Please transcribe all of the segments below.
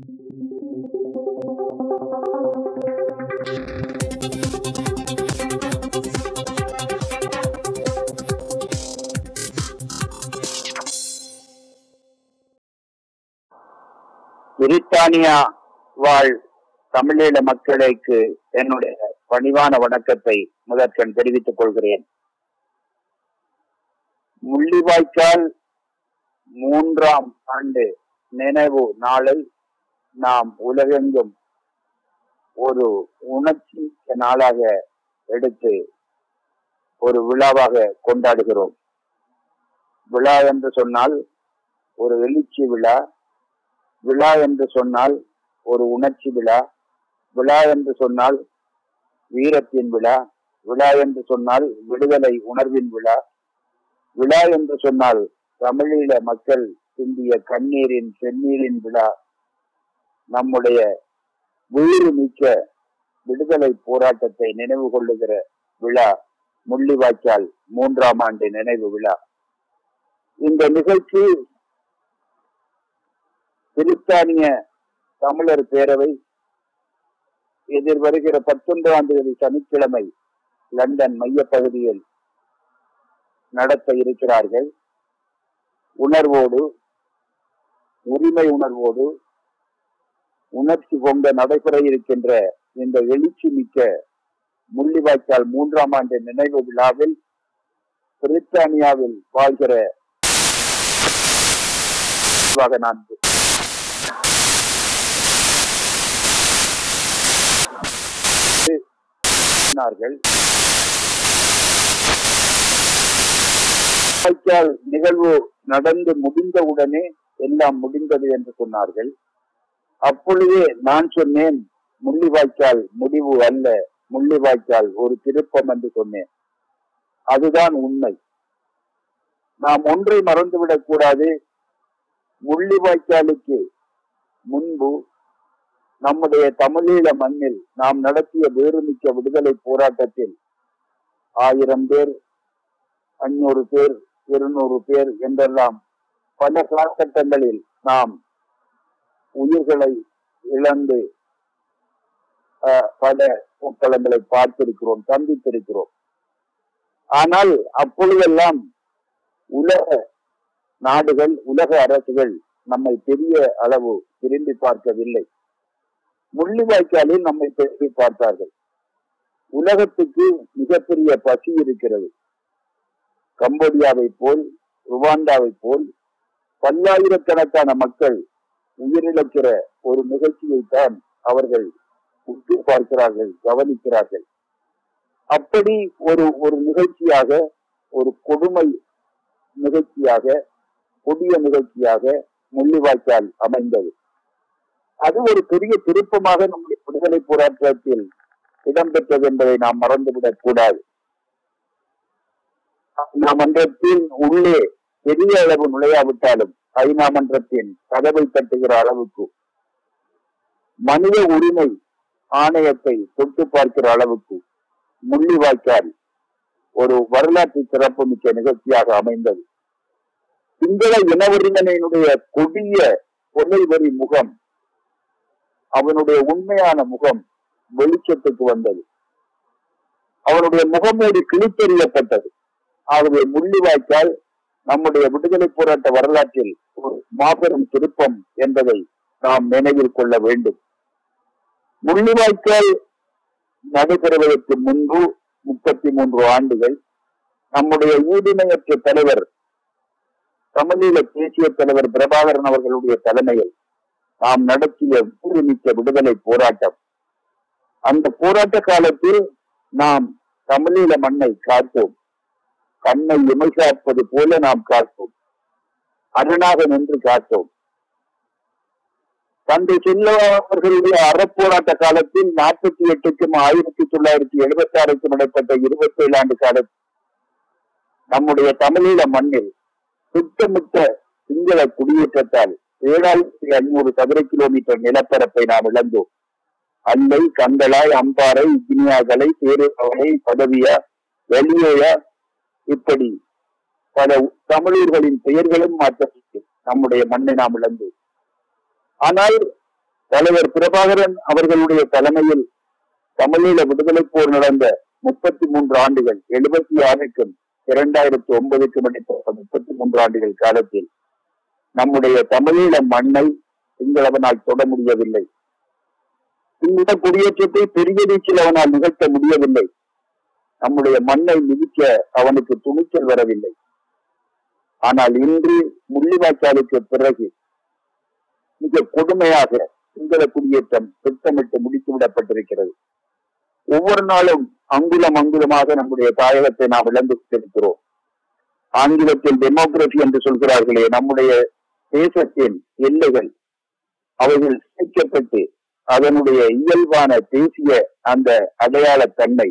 பிரித்தானியா வாழ் தமிழீழ மக்களுக்கு என்னுடைய பணிவான வணக்கத்தை முதற்கண் தெரிவித்துக் கொள்கிறேன். முள்ளிவாய்க்கால் மூன்றாம் ஆண்டு நினைவு நாளை நாம் உலகெங்கும் ஒரு உணர்ச்சி நாளாக எடுத்து ஒரு விழாவாக கொண்டாடுகிறோம். விழா என்று சொன்னால் ஒரு எழுச்சி விழா. விழா என்று சொன்னால் ஒரு உணர்ச்சி விழா. விழா என்று சொன்னால் வீரத்தின் விழா. விழா என்று சொன்னால் விடுதலை உணர்வின் விழா. விழா என்று சொன்னால் தமிழீழ மக்கள் சிந்திய கண்ணீரின் செந்நீரின் விழா. நம்முடைய வீறு மிக்க விடுதலை போராட்டத்தை நினைவு கொள்ளுகிற விழா முள்ளிவாய்க்கால் மூன்றாம் ஆண்டு நினைவு விழா. இந்த நிகழ்ச்சி பிரித்தானிய தமிழர் பேரவை எதிர்வருகிற பத்தொன்பதாம் தேதி சனிக்கிழமை லண்டன் மையப்பகுதியில் நடத்த இருக்கிறார்கள். உணர்வோடு உரிமை உணர்வோடு உணர்ச்சி கொண்ட நடைபெற இருக்கின்ற இந்த எழுச்சி மிக்க முள்ளிவாய்க்கால் மூன்றாம் ஆண்டு நினைவு விழாவில் பிரித்தானியாவில் வாழ்கிற நான் நிகழ்வு நடந்து முடிந்தவுடனே எல்லாம் முடிந்தது என்று சொன்னார்கள். அப்பொழுதே நான் சொன்னேன் முள்ளிவாய்க்கால் முடிவு அல்ல முள்ளிவாய்க்கால் ஒரு திருப்பம் என்று சொன்னேன். அதுதான் உண்மை. நாம் ஒன்றை மறந்துவிடக் கூடாது. முள்ளிவாய்க்காலுக்கு முன்பு நம்முடைய தமிழீழ மண்ணில் நாம் நடத்திய வேறுமிக்க விடுதலை போராட்டத்தில் ஆயிரம் பேர் அஞ்சூறு பேர் இருநூறு பேர் என்றெல்லாம் பல காலகட்டங்களில் நாம் உயிர்களை இழந்து பல போக்களங்களை பார்த்திருக்கிறோம் சந்தித்திருக்கிறோம். ஆனால் அப்பொழுதெல்லாம் உலக நாடுகள் உலக அரசுகள் நம்மை பெரிய அளவு திரும்பி பார்க்கவில்லை. முள்ளிவாய்க்காலில் நம்மை திரும்பி பார்த்தார்கள். உலகத்துக்கு மிகப்பெரிய பசி இருக்கிறது. கம்போடியாவை போல் ருவாண்டாவை போல் பல்லாயிரக்கணக்கான மக்கள் உயிரிழக்கிற ஒரு நிகழ்ச்சியை தான் அவர்கள் உற்று பார்க்கிறார்கள் கவனிக்கிறார்கள். அப்படி ஒரு ஒரு நிகழ்ச்சியாக ஒரு கொடுமை நிகழ்ச்சியாக கொடிய நிகழ்ச்சியாக முள்ளிவாய்க்கால் அமைந்தது. அது ஒரு பெரிய திருப்பமாக நம்முடைய விடுதலை போராட்டத்தில் இடம்பெற்றது என்பதை நாம் மறந்துவிடக் கூடாது. நாம் அன்றத்தின் உள்ளே பெரிய அளவு நுழையாவிட்டாலும் ஐநா மன்றத்தின் கதவை தட்டுகிற அளவுக்கு மனித உரிமை ஆணையத்தை தொட்டு பார்க்கிற அளவுக்கு முள்ளிவாய்க்கால் ஒரு வரலாற்று சிறப்புமிக்க நிகழ்ச்சியாக அமைந்தது. சிங்கள இனவரிமனையினுடைய கொடிய கொலை வரி முகம் அவனுடைய உண்மையான முகம் வெளிச்சத்துக்கு வந்தது. அவனுடைய முகமூடி கிழித்தெறியப்பட்டது. ஆகவே முள்ளிவாய்க்கால் நம்முடைய விடுதலை போராட்ட வரலாற்றில் ஒரு மாபெரும் திருப்பம் என்பதை நாம் நினைவில் கொள்ள வேண்டும். முள்ளிவாய்க்கால் நடைபெறுவதற்கு முன்பு முப்பத்தி மூன்று ஆண்டுகள் நம்முடைய ஊதிமையற்ற தலைவர் தமிழீழ தேசிய தலைவர் பிரபாகரன் அவர்களுடைய தலைமையில் நாம் நடத்திய ஊறுமிக்க விடுதலை போராட்டம். அந்த போராட்ட காலத்தில் நாம் தமிழீழ மண்ணை காத்தோம். கண்ணை இமைசாப்பது போல நாம் காட்டோம் அரணாக நின்று காத்தோம் தந்தை செல்லவா அவர்களுடைய அறப்போராட்ட காலத்தில் நாற்பத்தி எட்டுக்கும் ஆயிரத்தி தொள்ளாயிரத்தி எழுபத்தி ஆறுக்கும் இடைப்பட்ட இருபத்தி ஏழு ஆண்டு காலத்தில் நம்முடைய தமிழீழ மண்ணில் சுத்தமிட்ட சிங்கள குடியேற்றத்தால் ஏழாயிரத்தி ஐநூறு சதுர கிலோமீட்டர் நிலப்பரப்பை நாம் இழந்தோம். அல்லை கந்தளாய் அம்பாறை இக்னியாகலை பேருவலை பதவியா வெளியேயா இப்படி பல தமிழர்களின் பெயர்களும் மாற்றப்பட்டு நம்முடைய மண்ணை நாம் இழந்து. ஆனால் தலைவர் பிரபாகரன் அவர்களுடைய தலைமையில் தமிழீழ விடுதலை போர் நடந்த முப்பத்தி மூன்று ஆண்டுகள் எழுபத்தி ஆறுக்கும் இரண்டாயிரத்தி ஒன்பதுக்கும் இடைப்பட்ட முப்பத்தி மூன்று ஆண்டுகள் காலத்தில் நம்முடைய தமிழீழ மண்ணை சிங்களவனால் தொட முடியவில்லை. சிங்கள குடியேற்றத்தை பெரிய வீச்சில் அவனால் நிகழ்த்த முடியவில்லை. நம்முடைய மண்ணை மிதிக்க அவனுக்கு துணிச்சல் வரவில்லை. ஆனால் இன்று முள்ளிவாய்க்காலுக்கு பிறகு மிக கொடுமையாக சிங்கள குடியேற்றம் திட்டமிட்டு முடித்து விடப்பட்டிருக்கிறது. ஒவ்வொரு நாளும் அங்குலம் அங்குலமாக நம்முடைய தாயகத்தை நாம் இழந்து கொண்டிருக்கிறோம். ஆங்கிலத்தில் டெமோக்ரஃபி என்று சொல்கிறார்களே நம்முடைய தேசத்தின் எல்லைகள் அவைகள் சிதைக்கப்பட்டு அதனுடைய இயல்பான தேசிய அந்த அடையாள தன்மை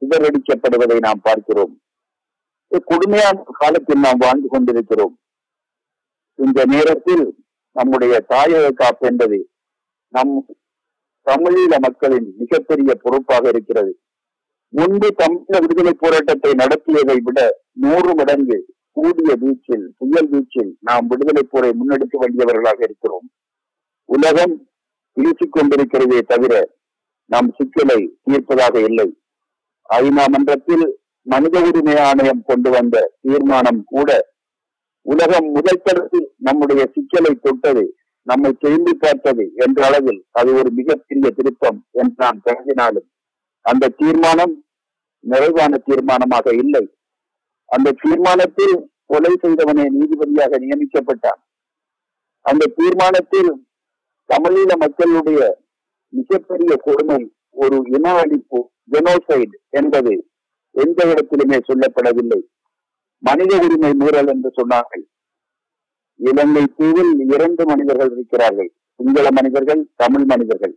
சிதறடிக்கப்படுவதை நாம் பார்க்கிறோம். கொடுமையான காலத்தில் நாம் வாழ்ந்து கொண்டிருக்கிறோம். இந்த நேரத்தில் நம்முடைய தாயக காப்பு என்பது நம் தமிழீழ மக்களின் மிகப்பெரிய பொறுப்பாக இருக்கிறது. முன்பு தமிழ விடுதலை போராட்டத்தை நடத்தியதை விட நூறு மடங்கு கூடிய வீச்சில் புயல் வீச்சில் நாம் விடுதலை போரை முன்னெடுக்க வேண்டியவர்களாக இருக்கிறோம். உலகம் வீசிக் கொண்டிருக்கிறதே தவிர நாம் சிக்கலை தீர்ப்பதாக இல்லை. ஐநா மன்றத்தில் மனித உரிமை ஆணையம் கொண்டு வந்த தீர்மானம் கூட உலகம் முதல் தரத்தில் நம்முடைய சிக்கலை தொட்டது நம்மை திரும்பி பார்த்தது என்ற அளவில் அது ஒரு மிகப்பெரிய திருப்பம் என்று நான் கருதினாலும் அந்த தீர்மானம் நிறைவான தீர்மானமாக இல்லை. அந்த தீர்மானத்தில் கொலை செய்தவனை நீதிபதியாக நியமிக்கப்பட்டான். அந்த தீர்மானத்தில் தமிழீழ மக்களுடைய மிகப்பெரிய கொடுமை ஒரு இன அழிப்பு ஜெனோசைடு என்பது எந்த இடத்திலுமே சொல்லப்படவில்லை. மனித உரிமை மீறல் என்று சொன்னார்கள். இலங்கை தீவில் இரண்டு மனிதர்கள் இருக்கிறார்கள். சிங்கள மனிதர்கள் தமிழ் மனிதர்கள்.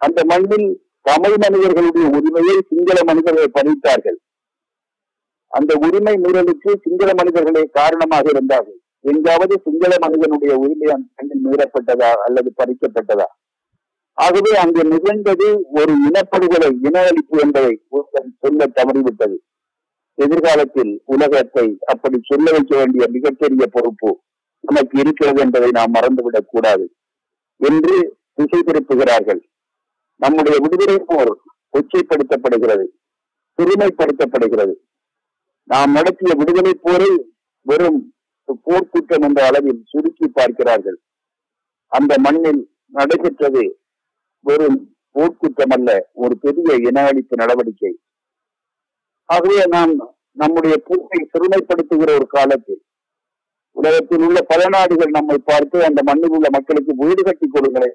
அந்த மண்ணில் தமிழ் மனிதர்களுடைய உரிமையை சிங்கள மனிதர்கள் பறித்தார்கள். அந்த உரிமை மீறலுக்கு சிங்கள மனிதர்களே காரணமாக இருந்தார்கள். எங்காவது சிங்கள மனிதனுடைய உரிமை அந்த மண்ணில் மீறப்பட்டதா அல்லது பறிக்கப்பட்டதா? ஆகவே அங்கு நிகழ்ந்தது ஒரு இனப்படுகொலை இன அழிப்பு என்பதை சொல்ல தவறிவிட்டது. எதிர்காலத்தில் உலகத்தை அப்படி சொல்ல வைக்க வேண்டிய மிகப்பெரிய பொறுப்பு நமக்கு இருக்கிறது என்பதை நாம் மறந்துவிடக் கூடாது என்று திசை திருப்புகிறார்கள். நம்முடைய விடுதலை போர் கொச்சைப்படுத்தப்படுகிறது சிறுமைப்படுத்தப்படுகிறது நாம் நடத்திய விடுதலை போரை வெறும் போர்க்குற்றம் என்ற அளவில் சுருக்கி பார்க்கிறார்கள். அந்த மண்ணில் நடைபெற்றது வெறும் போர்க்குற்றம் அல்ல ஒரு பெரிய இன அழிப்பு நடவடிக்கை. ஆகவே நாம் நம்முடைய போரை சிறுமைப்படுத்துகிற ஒரு காலத்தில் உலகத்தில் உள்ள பல நாடுகள் நம்மை பார்த்து அந்த மண்ணில் உள்ள மக்களுக்கு வீடு கட்டி கொடுங்கள்